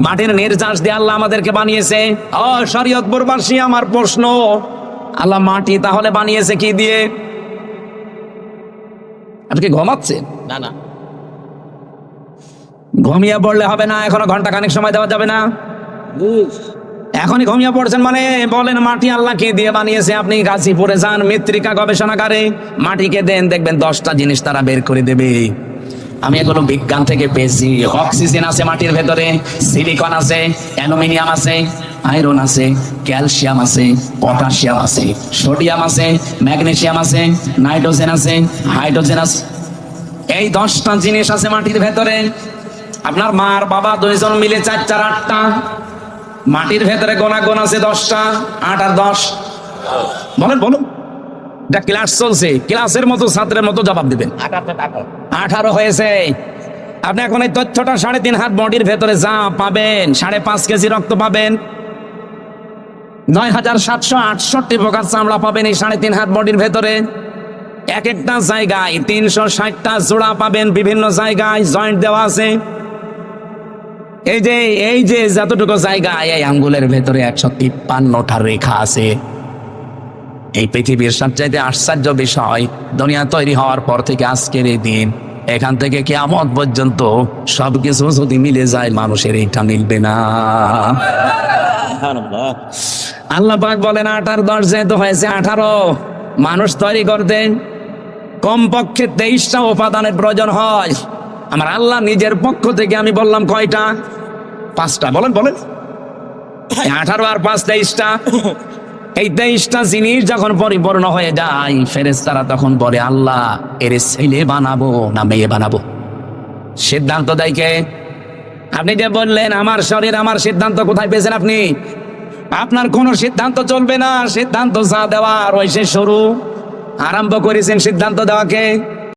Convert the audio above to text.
মাটির নির্যাস দিয়ে আল্লাহ আমাদেরকে বানিয়েছে। ও আমার প্রশ্ন। আল্লাহ মাটি তাহলে বানিয়েছে কি দিয়ে? আপনি ঘুমাচ্ছেন? না না। ঘুমিয়ে পড়লে হবে না এখনও ঘণ্টা খানিক সময় দেওয়া যাবে না। এখনই ঘুমিয়ে পড়ছেন মানে বলেন মাটি আল্লাহ কি দিয়ে বানিয়েছে? আপনি গাজীপুরে যান মৃত্তিকা গবেষণাগারে। মাটিকে দেন দেখবেন দশটা জিনিস তারা বের করে দেবে। আমি এগুলো বিজ্ঞান থেকে পেয়েছি। অক্সিজেন আছে মাটির ভেতরে সিলিকন আছে অ্যালুমিনিয়াম আছে আয়রন আছে ক্যালসিয়াম আছে পটাশিয়াম আছে সোডিয়াম আছে ম্যাগনেসিয়াম আছে নাইট্রোজেন আছে হাইড্রোজেন আছে। এই দশটা জিনিস আছে মাটির ভেতরে। আপনার মার বাবা দুইজন মিলে চার চার, আটটা। মাটির ভেতরে গোনা গোনা আছে দশটা, আট আর দশ। বলেন, বলুন। এটা ক্লাস চলছে। ক্লাসের মতো ছাত্রের মতো জবাব দিবেন। আঠারো হয়েছে। আপনি এখন এই তথ্যটা সাড়ে তিন হাত বডির ভেতরে যা পাবেন, সাড়ে পাঁচ কেজি রক্ত পাবেন। নয় হাজার সাতশো আটষট্টি প্রকার চামড়া পাবেন এই সাড়ে তিন হাত বডির ভেতরে। এক একটা জায়গায় তিনশো ষাটটা জোড়া পাবেন বিভিন্ন জায়গায় জয়েন্ট দেওয়া আছে। এই যে এই যে যতটুকু জায়গায় এই আঙ্গুলের ভেতরে একশো তিপ্পান্নটা রেখা আছে। এই পৃথিবীর সবচাইতে আশ্চর্য বিষয় দুনিয়া তৈরি হওয়ার পর থেকে আজকের এই দিন এখান থেকে কেয়ামত পর্যন্ত সবকিছু যদি মিলে যায় মানুষের এইটা মিলবে না। আল্লাহ পাক বলেন আঠারো দশ যেহেতু হয়েছে আঠারো মানুষ তৈরি করতে কমপক্ষে তেইশটা উপাদানের প্রয়োজন হয়। আমার আল্লাহ নিজের পক্ষ থেকে আমি বললাম কয়টা? পাঁচটা। বলেন বলেন। আঠারো আর পাঁচ তেইশটা। এই তেইশটা জিনিস যখন পরিপূর্ণ হয়ে যায়, ফেরেশতারা তখন বলে, আল্লাহ, এর ছেলে বানাবো না মেয়ে বানাবো? সিদ্ধান্ত দেয় কে? আপনি যে বললেন, আমার শরীর, আমার সিদ্ধান্ত, কোথায় পেয়েছেন আপনি? আপনার কোনো সিদ্ধান্ত চলবে না। সিদ্ধান্ত যা দেওয়ার, ওই সে শুরু। আরম্ভ করেছেন সিদ্ধান্ত দেওয়াকে